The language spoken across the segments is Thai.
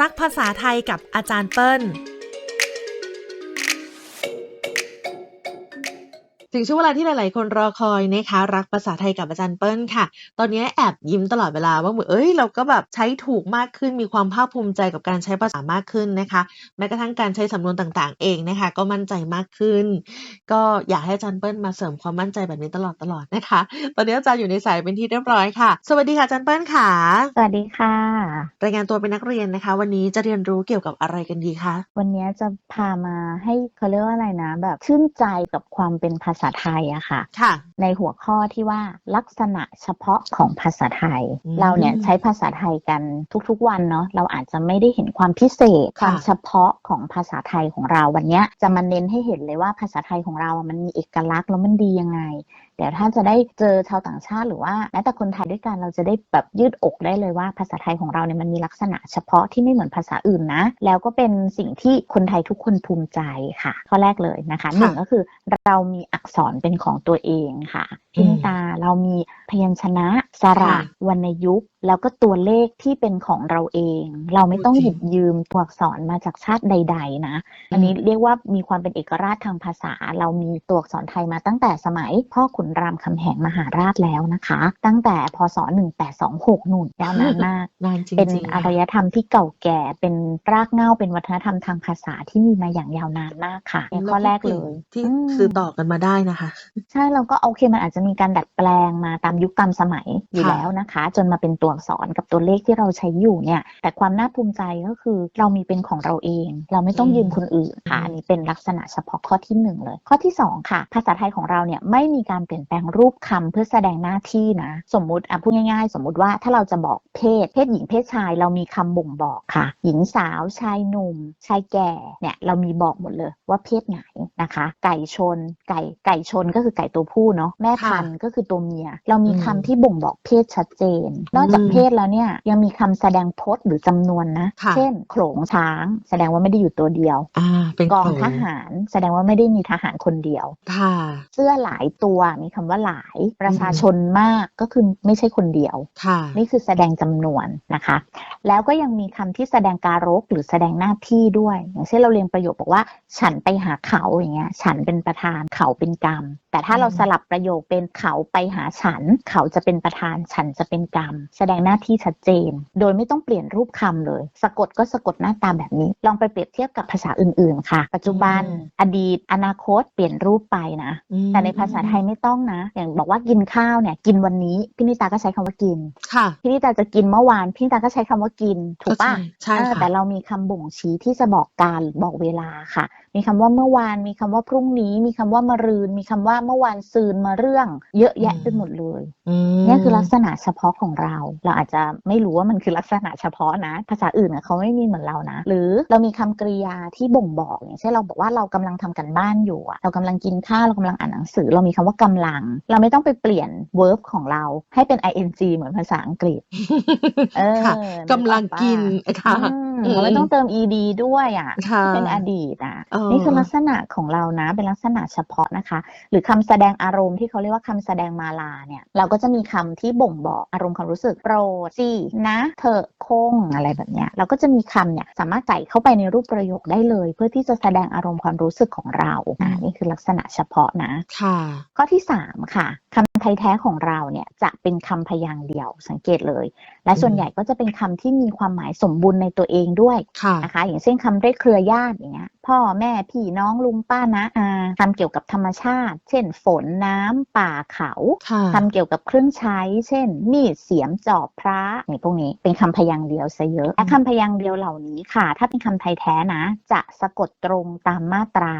รักภาษาไทยกับอาจารย์เปิ้ล ถึงช่วงเวลาที่หลาย ๆ คนรอคอยนะคะ รักภาษาไทยกับอาจารย์เปิ้ลค่ะ ตอนนี้แอบยิ้มตลอดเวลาว่าเหมือนเอ้ยเราก็แบบใช้ถูกมากขึ้นมีความภาคภูมิใจกับการใช้ภาษามากขึ้นนะคะ แม้กระทั่งการใช้สำนวนต่าง ๆ เองนะคะ ก็มั่นใจมากขึ้น ก็อยากให้อาจารย์เปิ้ลมาเสริมความมั่นใจแบบนี้ตลอดตลอดนะคะ ตอนนี้อาจารย์อยู่ในสายเป็นที่เรียบร้อยค่ะ สวัสดีค่ะอาจารย์เปิ้ลค่ะ สวัสดีค่ะ รายงานตัวเป็นนักเรียนนะคะ วันนี้จะเรียนรู้เกี่ยวกับอะไรกันดีคะวันนี้จะพามาให้เขาเรียกว่าอะไรนะ แบบชื่นใจกับความเป็นภาษาไทยอะค่ะค่ะ ในหัวข้อที่ว่าลักษณะเฉพาะของภาษาไทยอืมเราเนี่ยใช้ภาษาไทยกันทุกๆวันเนาะเราอาจจะไม่ได้เห็นความพิเศษค่ะความเฉพาะของภาษาไทยของเราวันเนี้ยจะมาเน้นให้เห็นเลยว่าภาษาไทยของเราอะมันมีเอกลักษณ์แล้วมันดียังไง เดี๋ยวถ้าจะได้เจอชาวต่างชาติหรือว่าแม้แต่คนไทยด้วยกันเราจะได้แบบยืดอกได้เลยว่าภาษาไทยของเราเนี่ยมันมีลักษณะเฉพาะที่ไม่เหมือนภาษาอื่นนะ แล้วก็เป็นสิ่งที่คนไทยทุกคนภูมิใจค่ะ ข้อแรกเลยนะคะหนึ่งก็คือเรามีอักษรเป็นของตัวเองค่ะพิมตาเรามีพยัญชนะสระค่ะวรรณยุกต์แล้วก็ตัวเลขที่เป็นของเราเอง เราไม่ต้องโอเคหยิบยืมตัวอักษรมาจากชาติใด ๆ นะ อันนี้เรียกว่ามีความเป็นเอกราชทางภาษา เรามีตัวอักษรไทยมาตั้งแต่สมัยพ่อขุนรามคำแหงมหาราชแล้วนะคะ ตั้งแต่พศ 1826นู่นยาวนานมากนานจริงๆเป็นค่ะอารยธรรมที่เก่าแก่เป็นรากเหง้าเป็นวัฒนธรรมทางภาษาที่มีมาอย่างยาวนานมากค่ะในข้อแรกเลยที่อืมสืบต่อกันมาได้นะคะ ใช่เราก็โอเคมันอาจจะมีการดัดแปลงมาตามยุคตามสมัยอยู่ค่ะแล้วนะคะ จนมาเป็นตัวอักษรกับตัวเลขที่เราใช้อยู่เนี่ย แต่ความน่าภูมิใจก็คือเรามีเป็นของเราเอง เราไม่ต้องยืมคนอื่นค่ะอันนี้เป็นลักษณะเฉพาะข้อที่หนึ่งเลยข้อที่สองค่ะ ภาษาไทยของเราเนี่ยไม่มีการเปลี่ยนแปลงรูปคำเพื่อแสดงหน้าที่นะ สมมุติอะพูดง่ายๆ สมมุติว่าถ้าเราจะบอกเพศ เพศหญิงเพศชายเรามีคำบ่งบอกค่ะ หญิงสาวชายหนุ่ม ชายแก่เนี่ยเรามีบอกหมดเลยว่าเพศไหนนะคะ ไก่ชน ไก่ไก่ชนก็คือไก่ตัวผู้เนาะแม่พันธุ์ก็คือตัวเมีย เรามีคำอืมที่บ่งบอกเพศชัดเจน นอกจากอืมเพศแล้วเนี่ยยังมีคำแสดงพจน์หรือจำนวนนะค่ะเช่นโขลงช้าง แสดงว่าไม่ได้อยู่ตัวเดียวอ่าเป็นกองโขลทหารแสดงว่าไม่ได้มีทหารคนเดียวค่ะเสื้อหลายตัวมีคำว่าหลายประชาชนมากก็คือไม่ใช่คนเดียวค่ะนี่คือแสดงจำนวนนะคะ แล้วก็ยังมีคำที่แสดงการกหรือแสดงหน้าที่ด้วย อย่างเช่นเราเรียนประโยคบอกว่า ฉันไปหาเขาอย่างเงี้ย ฉันเป็นประธานเขาเป็นกรรม แต่ถ้าเราอืมสลับประโยคเป็นเขาไปหาฉัน เขาจะเป็นประธาน ฉันจะเป็นกรรม แสดงหน้าที่ชัดเจน โดยไม่ต้องเปลี่ยนรูปคำเลย สะกดก็สะกดหน้าตาแบบนี้ ลองไปเปรียบเทียบกับภาษาอื่นๆ ค่ะ ปัจจุบัน อดีต อนาคต เปลี่ยนรูปไปนะอืมแต่ในภาษาไทยไม่ต้องนะ อย่างบอกว่ากินข้าวเนี่ยกินวันนี้พี่นิตาก็ใช้คำว่ากินค่ะพี่นิตาจะกินเมื่อวานพี่นิตาก็ใช้คำว่ากินถูกปะใช่เออค่ะแต่เรามีคำบ่งชี้ที่จะบอกการบอกเวลาค่ะ มีคำว่าเมื่อวาน มีคำว่าพรุ่งนี้ มีคำว่ามะรืน มีคำว่าเมื่อวานซืนมาเรื่อง เยอะแยะไปหมดเลยอืมเนี่ยคือลักษณะเฉพาะของเรา เราอาจจะไม่รู้ว่ามันคือลักษณะเฉพาะนะ ภาษาอื่นอะเขาไม่มีเหมือนเรานะ หรือเรามีคำกริยาที่บ่งบอกอย่างเช่นเราบอกว่าเรากำลังทำกันบ้านอยู่อะเรากำลังกินข้าวเรากำลังอ่านหนังสือ เรามีคำว่ากำลัง เราไม่ต้องไปเปลี่ยน verb ของเราให้เป็น ing เหมือนภาษาอังกฤษเออค่ะนึออกกำลังกินปะค่ะอืมอืม เราไม่ต้องเติม ed ด้วยอะค่ะเป็นอดีตอะเออนี่คือลักษณะของเรานะ เป็นลักษณะเฉพาะนะคะ หรือคำแสดงอารมณ์ที่เขาเรียกว่าคำแสดงมาลาเนี่ย เราก็จะมีคำที่บ่งบอกอารมณ์ความรู้สึกโปรดสินะเถอะคงอะไรแบบเนี้ยเราก็จะมีคำเนี่ยสามารถใส่เข้าไปในรูปประโยคได้เลย เพื่อที่จะแสดงอารมณ์ความรู้สึกของเราอะนี่คือลักษณะเฉพาะนะค่ะข้อที่ 3 ค่ะคำไทยแท้ของเราเนี่ยจะเป็นคำพยางค์เดียวสังเกตเลย และส่วนอืมใหญ่ก็จะเป็นคำที่มีความหมายสมบูรณ์ในตัวเองด้วยค่ะนะคะ อย่างเช่นคำเรียกเครือญาติอย่างเงี้ยพ่อแม่พี่น้องลุงป้านะอาคำเกี่ยวกับธรรมชาติ เช่น ฝนน้ำป่าเขาค่ะคำเกี่ยวกับเครื่องใช้ เช่น มีดเสียมจอบพระนี่พวกนี้เป็นคำพยางค์เดียวซะเยอะและคำพยางค์เดียวเหล่านี้ค่ะ ถ้าเป็นคำไทยแท้นะ จะสะกดตรงตามมาตรา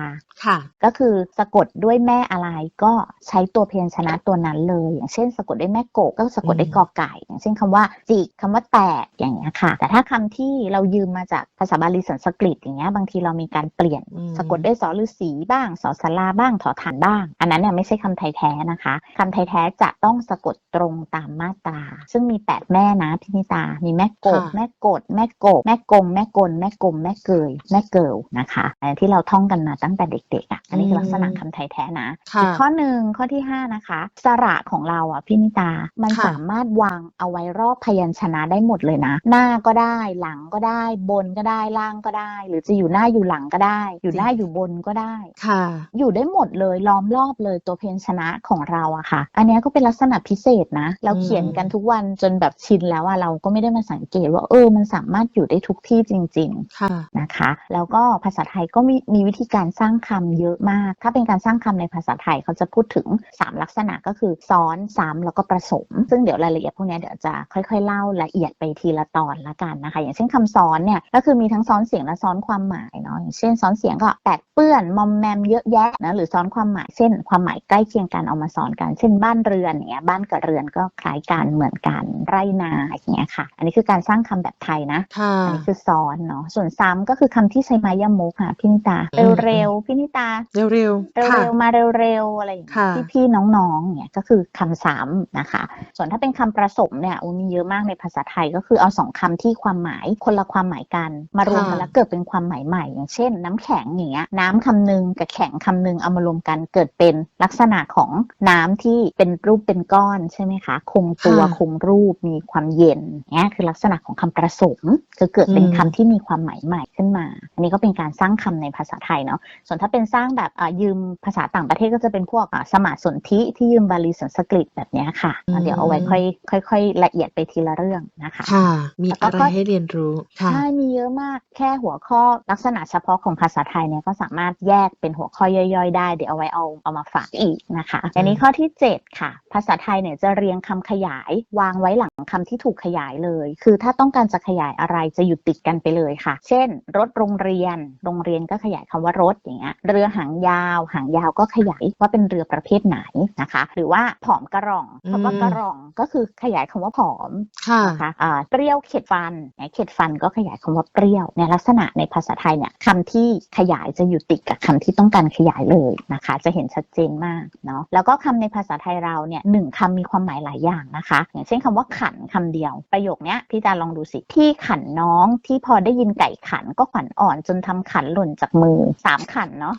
ค่ะ ก็คือสะกดด้วยแม่อะไรก็ใช้ตัวพยัญชนะตัวนั้นเลย อย่างเช่น สะกดด้วยแม่โกะก็สะกดด้วยอืมกอไก่ อย่างเช่นคำว่าจิกคำว่าแตกอย่างเงี้ยค่ะ แต่ถ้าคำที่เรายืมมาจากภาษาบาลีสันสกฤตอย่างเงี้ยบางทีเรามีการเปลี่ยนอืมสะกดด้วยสอฤาษีบ้างสอสลาบ้างถอฐานบ้าง อันนั้นเนี่ยไม่ใช่คำไทยแท้นะคะคำไทยแท้จะต้องสะกดตรงตามมาตรา ซึ่งมีแปดแม่นะพินิตา มีแม่โกบค่ะแม่กด แม่โกบแม่กงแม่กลแม่กลมแม่เกยแม่เกิลนะคะอันที่เราท่องกันมาตั้งแต่เด็กๆอะอันนี้คือลักษณะคำไทยแท้นะค่ะอีกข้อหนึ่งข้อที่5นะคะสระของเราอะพี่นิตามันค่ะสามารถวางเอาไว้รอบพยัญชนะได้หมดเลยนะ หน้าก็ได้หลังก็ได้บนก็ได้ล่างก็ได้ หรือจะอยู่หน้าอยู่หลังก็ได้ อยู่หน้าอยู่บนก็ได้ค่ะ อยู่ได้หมดเลยล้อมรอบเลยตัวเพนชนะของเราอะค่ะ อันเนี้ยก็เป็นลักษณะพิเศษนะ เราอืมเขียนกันทุกวันจนแบบชินแล้วอะเราก็ไม่ได้มาสังเกตว่าเออมันสามารถอยู่ได้ทุกที่จริงๆค่ะนะคะ แล้วก็ภาษาไทยก็มีมีวิธีการสร้างคำเยอะมาก ถ้าเป็นการสร้างคำในภาษาไทยเขาจะพูดถึง 3 ลักษณะก็คือซ้อนซ้ำแล้วก็ผสม ซึ่งเดี๋ยวรายละเอียดพวกเนี้ยเดี๋ยวจะค่อยๆเล่าละเอียดไปทีละตอนละกันนะคะ อย่างเช่นคำซ้อนเนี่ยก็คือมีทั้งซ้อนเสียงและซ้อนความหมายเนาะอย่างเช่นซ้อนเสียงก็แปดเปื้อนมอมแมมเยอะแยะนะหรือซ้อนความหมายเช่น ความหมายใกล้เคียงกันเอามาซ้อนกัน เช่นบ้านเรือนอย่างเงี้ยบ้านกับเรือนก็คล้ายกันเหมือนกันไรนาอย่างเงี้ยค่ะ อันนี้คือการสร้างคำแบบไทยนะค่ะอันนี้คือซ้อนเนาะส่วนซ้ำก็คือคำที่ใช้ไม้ยมุกค่ะพี่นิตาอืมเร็วๆพี่นิตาเร็วเๆค่ะร็วๆมาเร็วๆอะไรอย่างเงี้ยค่ะพี่ๆน้องๆเนี่ยก็คือคำซ้ำนะคะ ส่วนถ้าเป็นคำประสมเนี่ยอุ๊ยมีเยอะมากในภาษาไทยก็คือเอาสองคำที่ความหมายคนละความหมายกัน มารวมกันแล้วเกิดเป็นความหมายใหม่ อย่างเช่น น้ำแข็งอย่างเงี้ยน้ำคำหนึ่งกับแข็งคำหนึ่งเอามารวมกันเกิดเป็นลักษณะของน้ำที่เป็นรูปเป็นก้อนใช่ไหมคะคงตัวค่ะคงรูปมีความเย็นเนี่ยคือลักษณะของคำประสมคือเกิดเป็นอืมคำที่มีความหมายใหม่ขึ้นมา อันนี้ก็เป็นการสร้างคำในภาษาไทยเนาะส่วนถ้าเป็นสร้างแบบอ่ายืมภาษาต่างประเทศก็จะเป็นพวกอ่าสมาสนธิที่ยืมบาลีสันสกฤตแบบเนี้ยค่ะอืมเดี๋ยวเอาไว้ค่อยค่อย ๆ ละเอียดไปทีละเรื่องนะคะ ค่ะ มีแล้วก็อะไรให้เรียนรู้ ค่ะใช่มีเยอะมากแค่หัวข้อลักษณะเฉพาะของภาษาไทยเนี่ยก็สามารถแยกเป็นหัวข้อย่อยๆ ได้เดี๋ยวเอาไว้เอาเอามาฝากอีกนะคะอันนี้ข้อที่ 7 ค่ะ ภาษาไทยเนี่ยจะเรียงคำขยาย วางไว้หลังคำที่ถูกขยายเลย คือถ้าต้องการจะขยายอะไรจะอยู่ติดกันไปเลยค่ะ เช่น รถโรงเรียน โรงเรียนก็ขยายคำว่ารถอย่างเงี้ยเรือหางยาว หางยาวก็ขยายว่าเป็นเรือประเภทไหนนะคะ หรือว่าผอมกระหร่องคำว่าอืมกระหร่องก็คือขยายคำว่าผอมค่ะนะคะอ่าเปรี้ยวเข็ดฟันเนี่ยเข็ดฟันก็ขยายคำว่าเปรี้ยวเนี่ยลักษณะในภาษาไทยเนี่ยคำที่ขยายจะอยู่ติดกับคำที่ต้องการขยายเลยนะคะ จะเห็นชัดเจนมากเนาะแล้วก็คำในภาษาไทยเราเนี่ยหนึ่งคำมีความหมายหลายอย่างนะคะ อย่างเช่นคำว่าขันคำเดียว ประโยคเนี้ยพี่จาลองดูสิพี่ขันน้องที่พอได้ยินไก่ขันก็ขวัญอ่อนจนทำขันหล่นจากมือสามขันเนาะ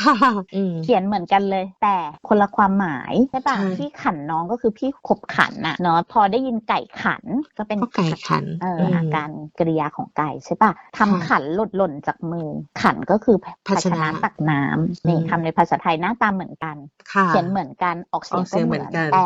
ค่ะอืมเขียนเหมือนกันเลย แต่คนละความหมายใช่ปะใช่พี่ขันน้องก็คือพี่ขบขันน่ะเนาะพอได้ยินไก่ขันก็เป็นก็ไก่ขันเอออือมอาการกริยาของไก่ใช่ปะทำค่ะขันหล่นหล่นจากมือ ขันก็คือภาชนะตักน้ำนี่อืมคำในภาษาไทยหน้าตาเหมือนกันค่ะเขียนเหมือนกันออกเสียงออกเสีก็ยงเหเหมืมืออนนกันแต่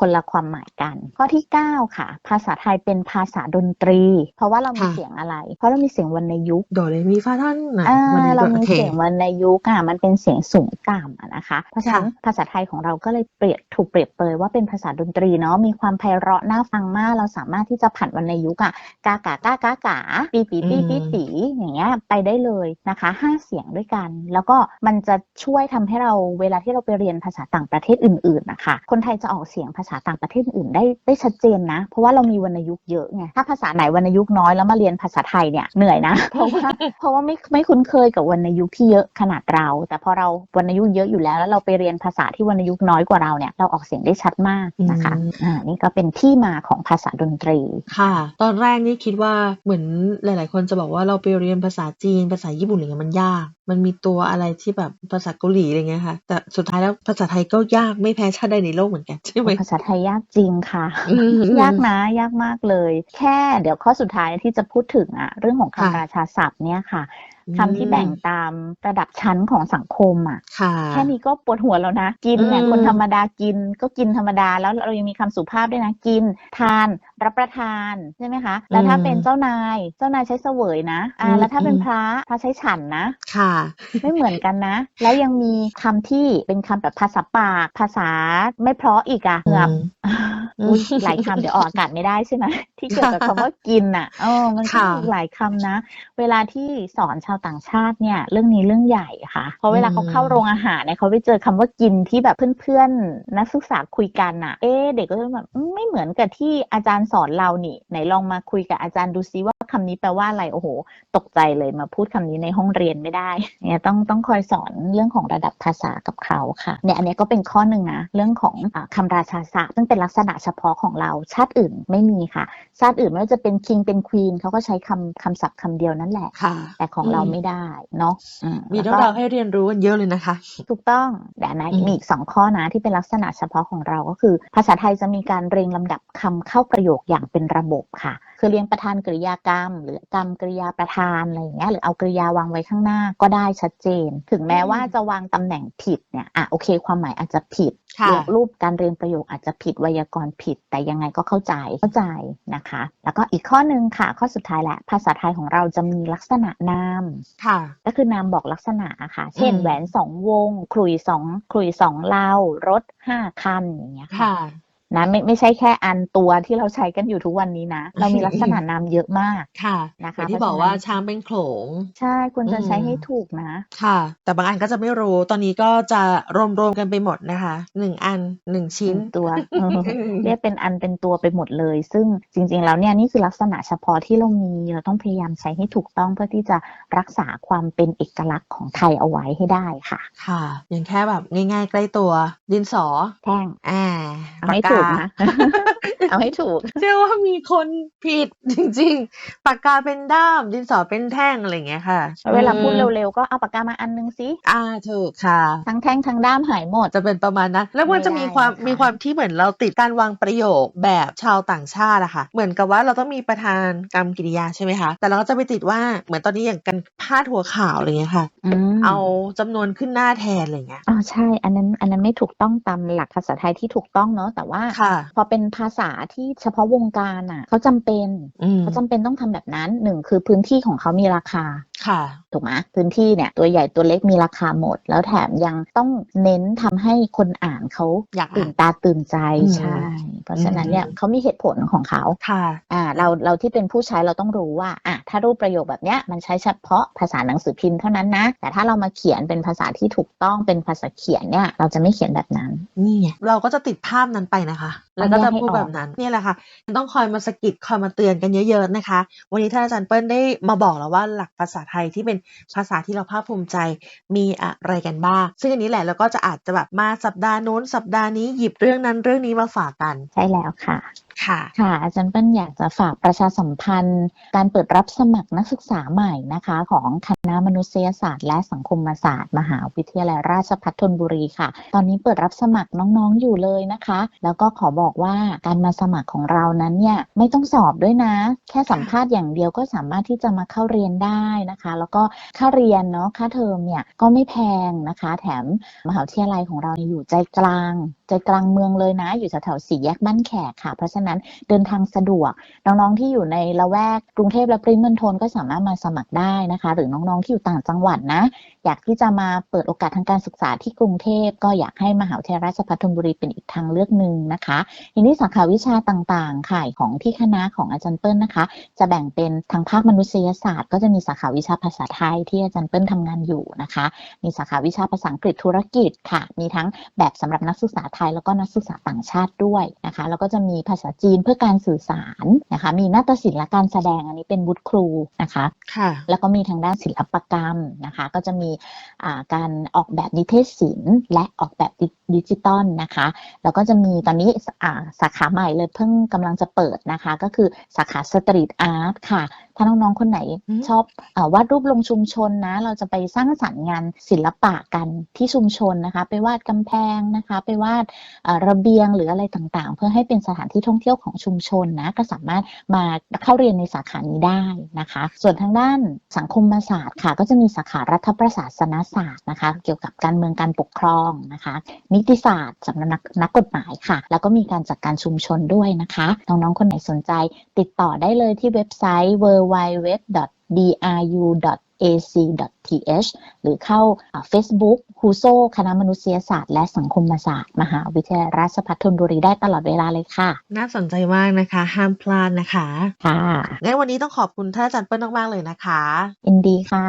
คนละความหมายกัน ข้อที่ 9 ค่ะ ภาษาไทยเป็นภาษาดนตรี เพราะว่าเรามีค่ะเสียงอะไร เพราะเรามีเสียงวรรณยุกต์โดเรมีฟาท่อนนะอ่าวันนี้เราก็มีโอเคเสียงวรรณยุกต์อะมันเป็นเสียงสูงต่ำอะนะคะ เพราะฉะนั้นค่ะภาษาไทยของเราก็เลยเปรียบถูกเปรียบเปรยว่าเป็นภาษาดนตรีเนาะมีความไพเราะน่าฟังมาก เราสามารถที่จะผันวรรณยุกต์อะกากากากากาปีปีปีปีปีอย่างเงี้ยไปได้เลยนะคะห้าเสียงด้วยกัน แล้วก็มันจะช่วยทำให้เราเวลาที่เราไปเรียนภาษาต่างประเทศอื่นๆนะคะคนไทยจะออกเสียงภาษาต่างประเทศอื่นได้ได้ชัดเจนนะ เพราะว่าเรามีวรรณยุกต์เยอะไงถ้าภาษาไหนวรรณยุกต์น้อยแล้วมาเรียนภาษาไทยเนี่ยเหนื่อยนะ เพราะว่าเพราะว่าไม่ไม่คุ้นเคยกับวรรณยุกต์ที่เยอะขนาดเรา แต่พอเราวรรณยุกต์เยอะอยู่แล้วแล้วเราไปเรียนภาษาที่วรรณยุกต์น้อยกว่าเราเนี่ยเราออกเสียงได้ชัดมากนะคะอืมอ่านี่ก็เป็นที่มาของภาษาดนตรีค่ะ ตอนแรกนี่คิดว่าเหมือนหลาย ๆ คนจะบอกว่าเราไปเรียนภาษาจีน ภาษาญี่ปุ่นอะไรเงี้ยมันยาก มันมีตัวอะไรที่แบบภาษาเกาหลีอะไรเงี้ยค่ะ แต่สุดท้ายแล้วภาษาไทยก็ยากไม่แพ้ชาติใดในโลกเหมือนกันใช่ไหมภาษาไทยยากจริงค่ะอืมยากนะ ยากมากเลย แค่เดี๋ยวข้อสุดท้ายที่จะพูดถึงอะเรื่องของค่ะคำราชาศัพท์เนี่ยค่ะ คำที่แบ่งตามระดับชั้นของสังคมอะค่ะแค่นี้ก็ปวดหัวแล้วนะ กินเนี่ยอืมคนธรรมดากินก็กินธรรมดา แล้วเรายังมีคำสุภาพด้วยนะกิน ทาน รับประทานใช่ไหมคะแล้วถ้าเป็นเจ้านายเจ้านายใช้เสวยนะอ่าแล้วถ้าเป็นพระพระใช้ฉันนะ ค่ะ ไม่เหมือนกันนะ แล้วยังมีคำที่เป็นคำแบบภาษาปากภาษาไม่เพราะอีกอะเหงือบอืมอุ๊ยหลายคำเดี๋ยวออกอากาศไม่ได้ใช่ไหมที่เกี่ยวกับคำว่ากินอะเออมันก็ค่ะมีหลายคำนะ เวลาที่สอนชาวต่างชาติเนี่ยเรื่องนี้เรื่องใหญ่ค่ะ เพราะเวลาเขาเข้าโรงอาหารเนี่ยเขาไปเจอคำว่ากินที่แบบเพื่อนๆ นักศึกษาคุยกันอะเอ๊เด็กก็จะแบบไม่เหมือนกับที่อาจารย์สอนเรานี่ไหนลองมาคุยกับอาจารย์ดูซิว่า คำนี้แปลว่าอะไรโอ้โห ตกใจเลยมาพูดคำนี้ในห้องเรียนไม่ได้เนี่ยต้องต้องคอยสอนเรื่องของระดับภาษากับเขาค่ะเนี่ยอันเนี้ยก็เป็นข้อหนึ่งนะเรื่องของอาคำราชาศัพท์ซึ่งเป็นลักษณะเฉพาะของเราชาติอื่นไม่มีค่ะ ชาติอื่นไม่ว่าจะเป็น king เป็น queen เขาก็ใช้คำคำศัพท์คำเดียวนั่นแหละค่ะแต่ของเราไม่ได้เนาะอืมีแล้วเรื่องก็ราวให้เรียนรู้กันเยอะเลยนะคะ ถูกต้องแต่นะอืมมีอีกสองข้อนะที่เป็นลักษณะเฉพาะของเราก็คือ ภาษาไทยจะมีการเรียงลำดับคำเข้าประโยคอย่างเป็นระบบค่ะ คือเรียงประธานกริยากรรม หรือกรรมกริยาประธานอะไรอย่างเงี้ยหรือเอากริยาวางไว้ข้างหน้าก็ได้ชัดเจน ถึงแม้อืมว่าจะวางตำแหน่งผิดเนี่ยอะโอเค ความหมายอาจจะผิดค่ะรูปรูปการเรียงประโยคอาจจะผิดไวยากรณ์ผิด แต่ยังไงก็เข้าใจเข้าใจนะคะ แล้วก็อีกข้อหนึ่งค่ะ ข้อสุดท้ายแหละภาษาไทยของเราจะมีลักษณะนามค่ะ ก็คือนามบอกลักษณะอะค่ะ เช่นอืมแหวนสองวงขลุยสองขลุยสองเลารถห้าคันอย่างเงี้ยค่ะค่ะ นะไม่ไม่ใช่แค่อันตัวที่เราใช้กันอยู่ทุกวันนี้นะ เรามีลักษณะนามเยอะมากค่ะนะคะอย่างที่เพบราะอกฉะนั้นว่าช้างเป็นโขลง ใช่ควรจะใช้อืมให้ถูกนะ ค่ะ แต่บางอันก็จะไม่รู้ตอนนี้ก็จะรวมๆกันไปหมดนะคะหนึ่งอันหนึ่งชิ้นหนึ่งตัวเอออืมเรียกเป็นอันเป็นตัวไปหมดเลย ซึ่งจริง ๆ แล้วเนี่ยนี่คือลักษณะเฉพาะที่เรามีเราต้องพยายามใช้ให้ถูกต้องเพื่อที่จะรักษาความเป็นเอกลักษณ์ของไทยเอาไว้ให้ได้ค่ะ ค่ะอย่างแค่แบบง่าย ๆ ใกล้ตัวดินสอแท่งอ่าเอาให้ปากถูกกานะ เอาให้ถูก เชื่อว่ามีคนผิดจริง ๆ ปากกาเป็นด้าม ดินสอเป็นแท่งอะไรอย่างเงี้ยค่ะ เวลาพูดอืมเร็วๆ ก็เอาปากกามาอันนึงสิอ่าถูกค่ะ ทั้งแท่งทั้งด้ามหายหมด จะเป็นประมาณนั้น แล้วมันไม่จะมีความได้นะคะมีความที่เหมือนเราติดการวางประโยคแบบชาวต่างชาติอะค่ะ เหมือนกับว่าเราต้องมีประธานกรรมกิริยาใช่ไหมคะ แต่เราก็จะไปติดว่าเหมือนตอนนี้อย่างกันพาดหัวข่าวอะไรเงี้ยค่ะอืมเอาจำนวนขึ้นหน้าแทนอะไรเงี้ย อ๋อใช่ อันนั้นอันนั้นไม่ถูกต้องตามหลักภาษาไทยที่ถูกต้องเนาะ แต่ว่าค่ะพอเป็นภาษาที่เฉพาะวงการอะเขาจำเป็นอืมเขาจำเป็นต้องทำแบบนั้นหนึ่งคือพื้นที่ของเขามีราคาค่ะถูกไหมพื้นที่เนี่ยตัวใหญ่ตัวเล็กมีราคาหมด แล้วแถมยังต้องเน้นทำให้คนอ่านเขาอยากอ่านตื่นตาตื่นใจอืมใช่เพราะฉะนั้นเนี่ยอืมเขามีเหตุผลของเขาค่ะอ่าเราเราที่เป็นผู้ใช้เราต้องรู้ว่าอะถ้ารูปประโยคแบบเนี้ยมันใช้เฉพาะภาษาหนังสือพิมพ์เท่านั้นนะ แต่ถ้าเรามาเขียนเป็นภาษาที่ถูกต้องเป็นภาษาเขียนเนี่ยเราจะไม่เขียนแบบนั้นนี่ไงเราก็จะติดภาพนั้นไปนะคะนะคะ แล้วก็แยจะกให้พูดออกแบบนั้นเนี่ยแหละค่ะต้องคอยมาสะกิดคอยมาเตือนกันเยอะ ๆนะคะ วันนี้ท่านอาจารย์เปิ้ลได้มาบอกแล้วว่าหลักภาษาไทยที่เป็นภาษาที่เราภาคภูมิใจมีอะไรกันบ้าง ซึ่งอันนี้แหละเราก็จะอาจจะแบบมาสัปดาห์โน้นสัปดาห์นี้หยิบเรื่องนั้นเรื่องนี้มาฝากกัน ใช่แล้วค่ะค่ะค่ะ อาจารย์เปิ้ลอยากจะฝากประชาสัมพันธ์ การเปิดรับสมัครนักศึกษาใหม่นะคะ ของคณะมนุษยศาสตร์ และสังคมศาสตร์ มหาวิทยาลัยราชภัฏธนบุรีค่ะ ตอนนี้เปิดรับสมัครน้องๆอยู่เลยนะคะ แล้วก็ขอบอกอกว่าการมาสมัครของเรานั้นเนี่ยไม่ต้องสอบด้วยนะ แค่สัมภาษณ์อย่างเดียวก็สามารถที่จะมาเข้าเรียนได้นะคะ แล้วก็ค่าเรียนเนาะค่าเทอมเนี่ยก็ไม่แพงนะคะ แถมมหาวิทยาลัยของเราอยู่ใจกลางใจกลางเมืองเลยนะ อยู่แถวๆสี่แยกบ้านแขกค่ะ เพราะฉะนั้นเดินทางสะดวก น้องๆที่อยู่ในละแวกกรุงเทพและปริมณฑลก็สามารถมาสมัครได้นะคะ หรือน้องๆที่อยู่ต่างจังหวัดนะ อยากที่จะมาเปิดโอกาสทางการศึกษาที่กรุงเทพก็อยากให้มหาวิทยาลัยราชภัฏธนบุรีเป็นอีกทางเลือกหนึ่งนะคะทีนี้สาขาวิชาต่างๆค่ะของที่คณะของอาจารย์เปิ้ลนะคะ จะแบ่งเป็นทางภาคมนุษยศาสตร์ ก็จะมีสาขาวิชาภาษาไทยที่อาจารย์เปิ้ลทำงานอยู่นะคะ มีสาขาวิชาภาษาอังกฤษธุรกิจค่ะ มีทั้งแบบสำหรับนักศึกษาไทยแล้วก็นักศึกษาต่างชาติด้วยนะคะ แล้วก็จะมีภาษาจีนเพื่อการสื่อสารนะคะ มีนาฏศิลป์และการแสดงอันนี้เป็นวุฒิครูนะคะค่ะแล้วก็มีทางด้านศิลปกรรมนะคะ ก็จะมีอ่าการออกแบบนิเทศศิลป์และออกแบบดิดิจิตอลนะคะ แล้วก็จะมีตอนนี้อ่าสาขาใหม่เลยเพิ่งกำลังจะเปิดนะคะ ก็คือสาขาสตรีทอาร์ตค่ะ ถ้าน้องๆ คนไหนอืมชอบอาวาดรูปลงชุมชนนะ เราจะไปสร้างสรรค์งานศิลปะกันที่ชุมชนนะคะ ไปวาดกำแพงนะคะ ไปวาดอ่าระเบียงหรืออะไรต่างๆ เพื่อให้เป็นสถานที่ท่องเที่ยวของชุมชนนะก็สามารถมาเข้าเรียนในสาขานี้ได้นะคะ ส่วนทางด้านสังคมศาสตร์ค่ะ ก็จะมีสาขารัฐประศาสนศาสตร์นะคะ เกี่ยวกับการเมืองการปกครองนะคะ นิติศาสตร์สำนักนักกฎหมายค่ะ แล้วก็มีการจัดการชุมชนด้วยนะคะ น้องๆ คนไหนสนใจ ติดต่อได้เลยที่เว็บไซต์ www.dru www.dru.ac.th หรือเข้าอ่า Facebook ครูโซคณะมนุษยศาสตร์และสังคมศาสตร์ มหาวิทยาลัยราชภัฏธนบุรีได้ตลอดเวลาเลยค่ะ น่าสนใจมากนะคะ ห้ามพลาดนะคะ ค่ะงั้นวันนี้ต้องขอบคุณท่านอาจารย์เปิ้ลมากๆเลยนะคะยินดีค่ะ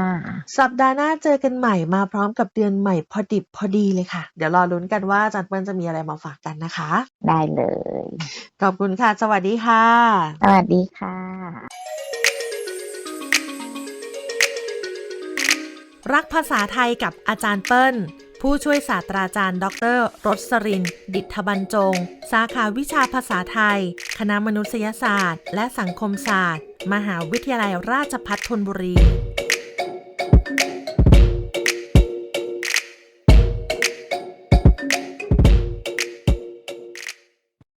สัปดาห์หน้าเจอกันใหม่มาพร้อมกับเดือนใหม่พอดิบพอดีเลยค่ะ เดี๋ยวรอลุ้นกันว่าอาจารย์เปิ้ลจะมีอะไรมาฝากกันนะคะ ได้เลย ขอบคุณค่ะ สวัสดีค่ะ สวัสดีค่ะ รักภาษาไทยกับอาจารย์เปิ้ล ผู้ช่วยศาสตราจารย์ ดรรสริน ดิตบรรจง สาขาวิชาภาษาไทย คณะมนุษยศาสตร์ และสังคมศาสตร์ มหาวิทยาลัยราชภัฏธนบุรี